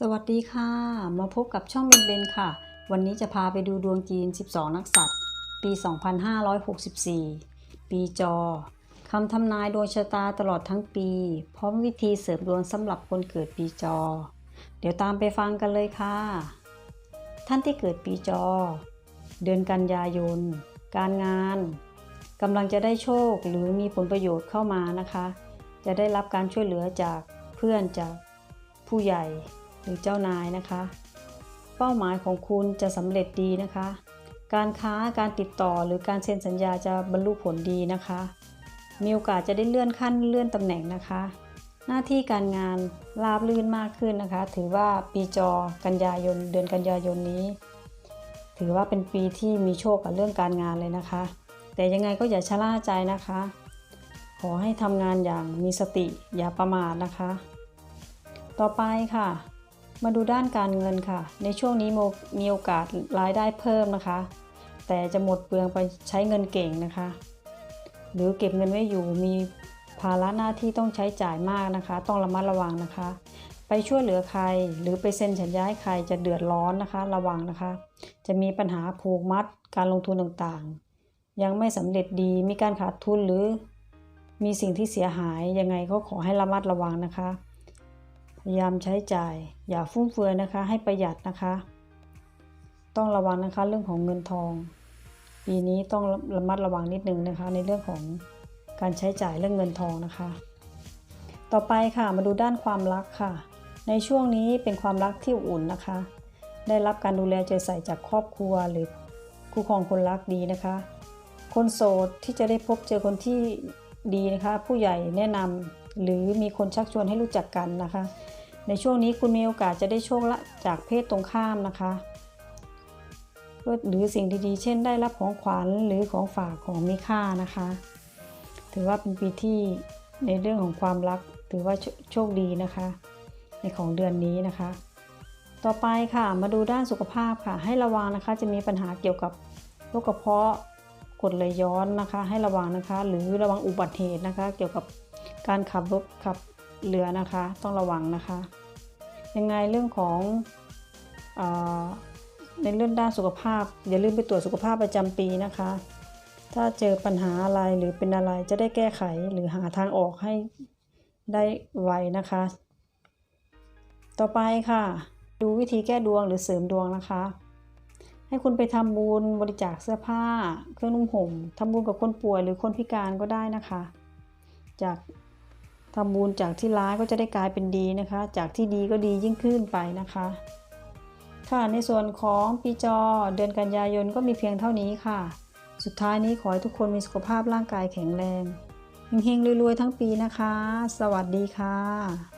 สวัสดีค่ะ มาพบกับช่องเบนเบนค่ะ วันนี้จะพาไปดูดวงจีน 12 นักษัตริย์ ปี 2564 ปีจอคำทำนายดวงชะตาตลอดทั้งปี พร้อมวิธีเสริมดวงสำหรับคนเกิดปีจอ เดี๋ยวตามไปฟังกันเลยค่ะ ท่านที่เกิดปีจอ เดือนกันยายน การงานกำลังจะได้โชคหรือมีผลประโยชน์เข้ามานะคะ จะได้รับการช่วยเหลือจากเพื่อนจากผู้ใหญ่ หรือเจ้านายนะคะ เป้าหมายของคุณจะสำเร็จดีนะคะ การค้าการติดต่อหรือการเซ็นสัญญาจะบรรลุผลดีนะคะ มีโอกาสจะได้เลื่อนขั้นเลื่อนตำแหน่งนะคะ หน้าที่การงานราบรื่นมากขึ้นนะคะ ถือว่าปีจอกันยายนเดือนกันยายนนี้ ถือว่าเป็นปีที่มีโชคกับเรื่องการงานเลยนะคะ แต่ยังไงก็อย่าชะล่าใจนะคะขอให้ทำงานอย่างมีสติอย่าประมาทนะคะ ต่อไปค่ะ มาดูด้านการเงินค่ะ ในช่วงนี้โมมีโอกาสรายได้เพิ่มนะคะ แต่จะหมดเปลืองไปใช้เงินเก่งนะคะ หรือเก็บเงินไว้อยู่มีภาระหน้าที่ต้องใช้จ่ายมากนะคะ ต้องระมัดระวังนะคะ ไปช่วยเหลือใครหรือไปเซ็นสัญญาให้ใครจะเดือดร้อนนะคะ ระวังนะคะ จะมีปัญหาผูกมัดการลงทุนต่างๆ ยังไม่สำเร็จดีมีการขาดทุนหรือ มีสิ่งที่เสียหายยังไงก็ขอให้ระมัดระวังนะคะ พยายามใช้จ่าย อย่าฟุ่มเฟือยนะคะ ให้ประหยัดนะคะ ต้องระวังนะคะเรื่องของเงินทอง ปีนี้ต้องระมัดระวังนิดนึงนะคะ ในเรื่องของการใช้จ่ายเรื่องเงินทองนะคะ ต่อไปค่ะมาดูด้านความรักค่ะ ในช่วงนี้เป็นความรักที่อุ่นนะคะ ได้รับการดูแลใจใส่จากครอบครัวหรือคู่ครองคนรักดีนะคะ คนโสดที่จะได้พบเจอคนที่ดีนะคะ ผู้ใหญ่แนะนำหรือมีคนชักชวนให้รู้จักกันนะคะ ในช่วงนี้คุณมีโอกาสจะได้โชคละจากเพศตรงข้ามนะคะหรือสิ่งดีๆ เช่นได้รับของขวัญหรือของฝากของมีค่านะคะ ถือว่าเป็นปีที่ในเรื่องของความรักถือว่าโชโชคดีนะคะ ในของเดือนนี้นะคะ ต่อไปค่ะมาดูด้านสุขภาพค่ะ ให้ระวังนะคะจะมีปัญหาเกี่ยวกับโรคกระเพาะกดไหลย้อนนะคะ ให้ระวังนะคะ หรือระวังอุบัติเหตุนะคะ เกี่ยวกับการขับรถขับ เรือนะคะ ต้องระวังนะคะ ยังไงเรื่องของอในเรื่องด้านสุขภาพ อย่าลืมไปตรวจสุขภาพประจำปีนะคะ ถ้าเจอปัญหาอะไรหรือเป็นอะไรจะได้แก้ไขหรือหาทางออกให้ได้ไวนะคะ ต่อไปค่ะ ดูวิธีแก้ดวงหรือเสริมดวงนะคะ ให้คุณไปทำบุญบริจาคเสื้อผ้า เครื่องนุ่งห่มทำบุญกับคนป่วยหรือคนพิการก็ได้นะคะ จาก ทำบุญจากที่ร้ายก็จะได้กลายเป็นดีนะคะ จากที่ดีก็ดียิ่งขึ้นไปนะคะ ค่ะในส่วนของปีจอเดือนกันยายนก็มีเพียงเท่านี้ค่ะ สุดท้ายนี้ขอให้ทุกคนมีสุขภาพร่างกายแข็งแรงเฮงๆรวยๆทั้งปีนะคะ สวัสดีค่ะ